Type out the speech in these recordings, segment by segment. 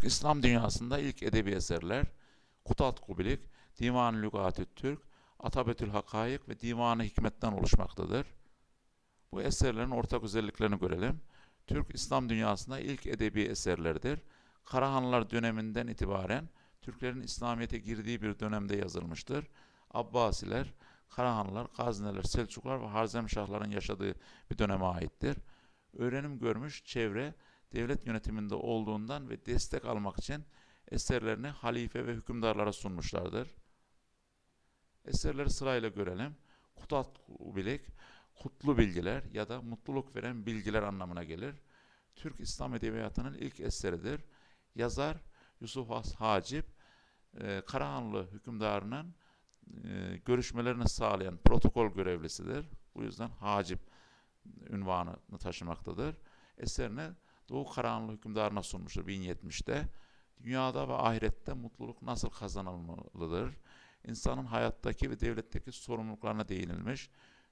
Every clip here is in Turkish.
Türk İslam dünyasında ilk edebi eserler Kutat Kubilik, Divan-ı Lügat-ı Türk, Atabetül Hakayık ve Divan-ı Hikmet'ten oluşmaktadır. Bu eserlerin ortak özelliklerini görelim. Türk İslam dünyasında ilk edebi eserlerdir. Karahanlılar döneminden itibaren Türklerin İslamiyet'e girdiği bir dönemde yazılmıştır. Abbasiler, Karahanlılar, Gazineler, Selçuklular ve Harzemşahların yaşadığı bir döneme aittir. Öğrenim görmüş çevre devlet yönetiminde olduğundan ve destek almak için eserlerini halife ve hükümdarlara sunmuşlardır. Eserleri sırayla görelim. Kutat bilek, kutlu bilgiler ya da mutluluk veren bilgiler anlamına gelir. Türk İslam Edebiyatı'nın ilk eseridir. Yazar Yusuf Has Hacip, e, Karahanlı hükümdarının e, görüşmelerini sağlayan protokol görevlisidir. Bu yüzden Hacip ünvanını taşımaktadır. Eserini Doğu Karahanlı hükümdarına sunmuştur 1070'te. Dünyada ve ahirette mutluluk nasıl kazanılmalıdır? İnsanın hayattaki ve devletteki sorumluluklarına değinilmiş.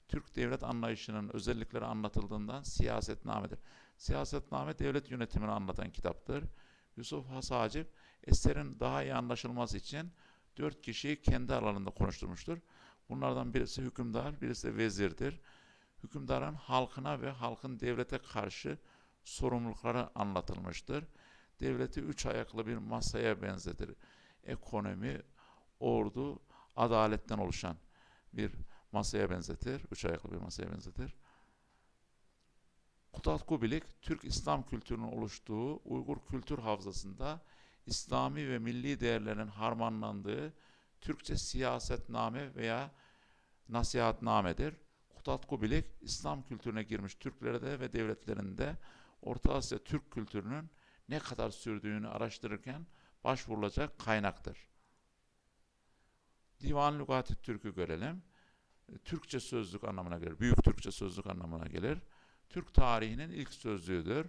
Türk devlet anlayışının özellikleri anlatıldığından siyasetnamedir. Siyasetname devlet yönetimini anlatan kitaptır. Yusuf Has Hacip eserin daha iyi anlaşılması için dört kişiyi kendi aralarında konuşturmuştur. Bunlardan birisi hükümdar, birisi de vezirdir. Hükümdarın halkına ve halkın devlete karşı sorumlulukları anlatılmıştır. Devleti üç ayaklı bir masaya benzetir. Ekonomi, ordu, adaletten oluşan bir masaya benzetir. Üç ayaklı bir masaya benzetir. Kutat Kubilik, Türk İslam kültürünün oluştuğu Uygur kültür havzasında İslami ve milli değerlerin harmanlandığı Türkçe siyasetname veya nasihatnamedir. Kutat Kubilik, İslam kültürüne girmiş Türklerde ve devletlerinde Orta Asya Türk kültürünün ne kadar sürdüğünü araştırırken başvurulacak kaynaktır. Divan Lügati Türk'ü görelim. Türkçe sözlük anlamına gelir. Büyük Türkçe sözlük anlamına gelir. Türk tarihinin ilk sözlüğüdür.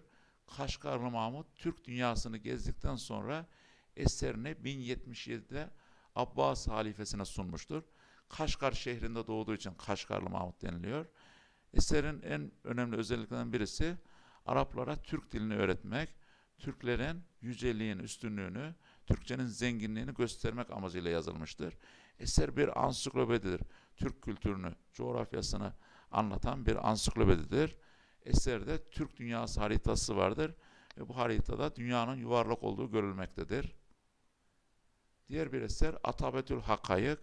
Kaşgarlı Mahmut Türk dünyasını gezdikten sonra eserini 1077'de Abbas halifesine sunmuştur. Kaşgar şehrinde doğduğu için Kaşgarlı Mahmut deniliyor. Eserin en önemli özelliklerinden birisi Araplara Türk dilini öğretmek, Türklerin yüceliğin üstünlüğünü, Türkçenin zenginliğini göstermek amacıyla yazılmıştır. Eser bir ansiklopedidir. Türk kültürünü, coğrafyasını anlatan bir ansiklopedidir. Eserde Türk dünyası haritası vardır ve bu haritada dünyanın yuvarlak olduğu görülmektedir. Diğer bir eser Atabetül Hakayık,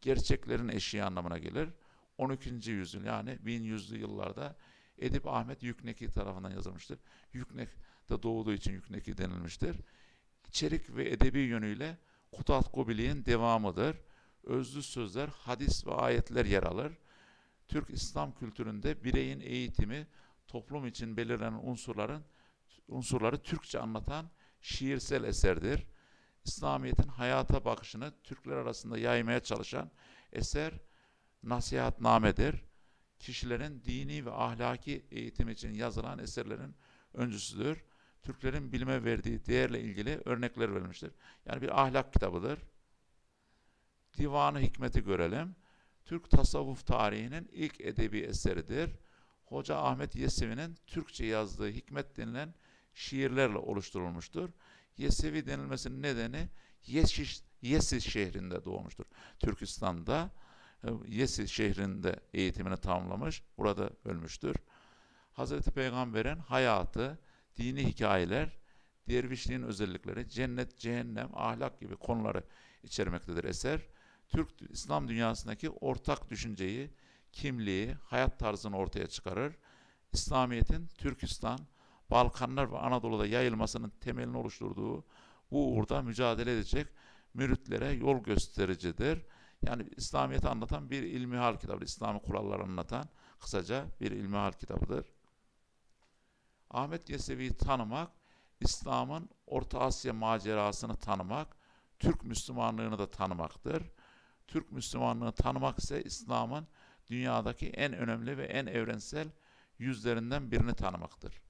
gerçeklerin eşiği anlamına gelir. 12. yüzyıl yani 1100'lü yıllarda Edip Ahmet Yükneki tarafından yazılmıştır. Yüknek'te doğduğu için Yükneki denilmiştir. İçerik ve edebi yönüyle Kutat Kobiliğin devamıdır. Özlü sözler, hadis ve ayetler yer alır. Türk İslam kültüründe bireyin eğitimi, toplum için belirlenen unsurların unsurları Türkçe anlatan şiirsel eserdir. İslamiyet'in hayata bakışını Türkler arasında yaymaya çalışan eser nasihatnamedir. Kişilerin dini ve ahlaki eğitim için yazılan eserlerin öncüsüdür. Türklerin bilime verdiği değerle ilgili örnekler verilmiştir. Yani bir ahlak kitabıdır. Divanı Hikmet'i görelim. Türk tasavvuf tarihinin ilk edebi eseridir. Hoca Ahmet Yesevi'nin Türkçe yazdığı Hikmet denilen şiirlerle oluşturulmuştur. Yesevi denilmesinin nedeni Yeşiş, Yesis şehrinde doğmuştur. Türkistan'da Yesis şehrinde eğitimini tamamlamış. Burada ölmüştür. Hazreti Peygamber'in hayatı, dini hikayeler, dervişliğin özellikleri, cennet, cehennem, ahlak gibi konuları içermektedir eser. Türk İslam dünyasındaki ortak düşünceyi, kimliği, hayat tarzını ortaya çıkarır. İslamiyet'in Türkistan, Balkanlar ve Anadolu'da yayılmasının temelini oluşturduğu bu uğurda mücadele edecek müritlere yol göstericidir. Yani İslamiyet'i anlatan bir ilmihal kitabı, İslami kuralları anlatan kısaca bir ilmihal kitabıdır. Ahmet Yesevi'yi tanımak, İslam'ın Orta Asya macerasını tanımak, Türk Müslümanlığını da tanımaktır. Türk Müslümanlığını tanımak ise İslam'ın dünyadaki en önemli ve en evrensel yüzlerinden birini tanımaktır.